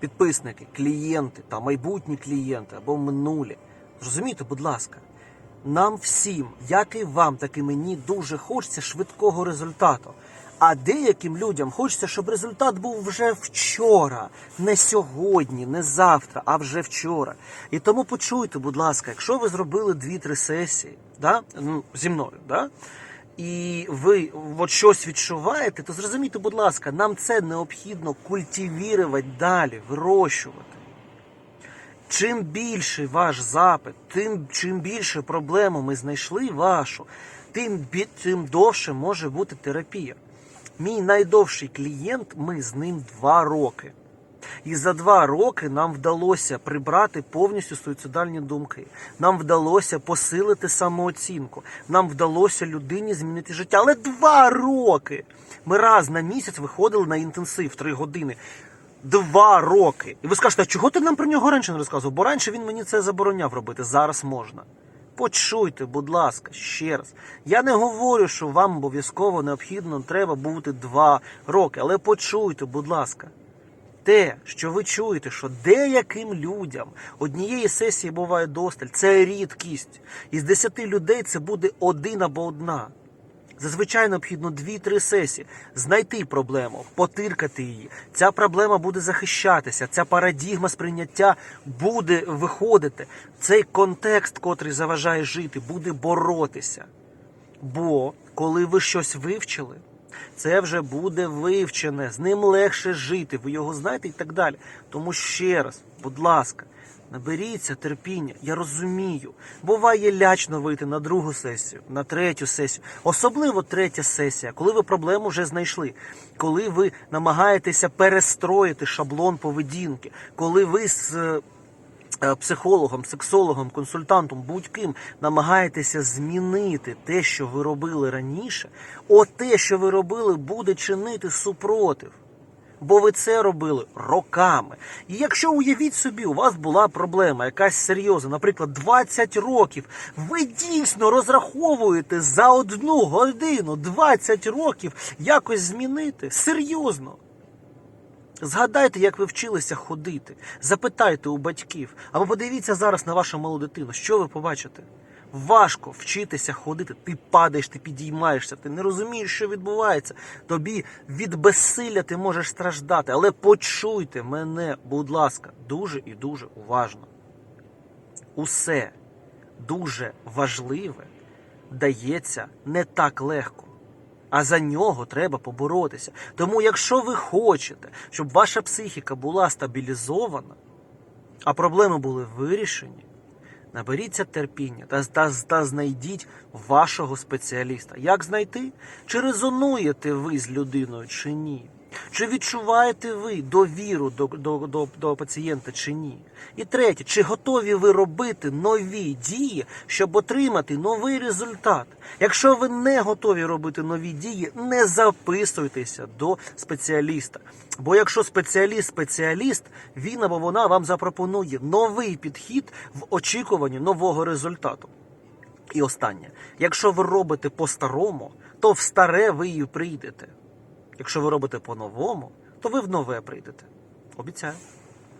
підписники, клієнти та майбутні клієнти або минулі. Зрозумійте, будь ласка, нам всім, як і вам, так і мені, дуже хочеться швидкого результату. А деяким людям хочеться, щоб результат був вже вчора, не сьогодні, не завтра, а вже вчора. І тому почуйте, будь ласка, якщо ви зробили дві-три сесії, да? ну, зі мною, да? І ви от щось відчуваєте, то зрозумійте, будь ласка, нам це необхідно культивірувати далі, вирощувати. Чим більший ваш запит, тим чим більше проблему ми знайшли вашу, тим, тим довше може бути терапія. Мій найдовший клієнт, ми з ним два роки. І за два роки нам вдалося прибрати повністю суїцидальні думки. Нам вдалося посилити самооцінку. Нам вдалося людині змінити життя. Але два роки! Ми раз на місяць виходили на інтенсив три години. Два роки. І ви скажете, а чого ти нам про нього раніше не розказував? Бо раніше він мені це забороняв робити. Зараз можна. Почуйте, будь ласка, ще раз. Я не говорю, що вам обов'язково необхідно треба бути два роки, але почуйте, будь ласка. Те, що ви чуєте, що деяким людям однієї сесії буває досталь, це рідкість. Із десяти людей це буде один або одна. Зазвичай необхідно 2-3 сесії знайти проблему, потиркати її. Ця проблема буде захищатися, ця парадігма сприйняття буде виходити. Цей контекст, котрий заважає жити, буде боротися. Бо коли ви щось вивчили, це вже буде вивчене, з ним легше жити, ви його знаєте і так далі. Тому ще раз, будь ласка, наберіться терпіння, я розумію. Буває лячно вийти на другу сесію, на третю сесію, особливо третя сесія, коли ви проблему вже знайшли, коли ви намагаєтеся перестроїти шаблон поведінки, коли ви з е, психологом, сексологом, консультантом, будь-ким намагаєтеся змінити те, що ви робили раніше, от те, що ви робили, буде чинити супротив. Бо ви це робили роками. І якщо уявіть собі, у вас була проблема, якась серйозна, наприклад, 20 років, ви дійсно розраховуєте за одну годину 20 років якось змінити. Серйозно. Згадайте, як ви вчилися ходити. Запитайте у батьків. Або подивіться зараз на вашу малу дитину. Що ви побачите? Важко вчитися ходити. Ти падаєш, ти підіймаєшся, ти не розумієш, що відбувається. Тобі від безсилля ти можеш страждати. Але почуйте мене, будь ласка, дуже і дуже уважно. Усе дуже важливе дається не так легко. А за нього треба поборотися. Тому, якщо ви хочете, щоб ваша психіка була стабілізована, а проблеми були вирішені, наберіться терпіння та, та, та знайдіть вашого спеціаліста. Як знайти? Чи резонуєте ви з людиною, чи ні? Чи відчуваєте ви довіру до, до, до, до пацієнта чи ні? І третє, чи готові ви робити нові дії, щоб отримати новий результат? Якщо ви не готові робити нові дії, не записуйтеся до спеціаліста. Бо якщо спеціаліст спеціаліст, він або вона вам запропонує новий підхід в очікуванні нового результату. І останнє, якщо ви робите по-старому, то в старе ви і прийдете. Якщо ви робите по-новому, то ви в нове прийдете. Обіцяю.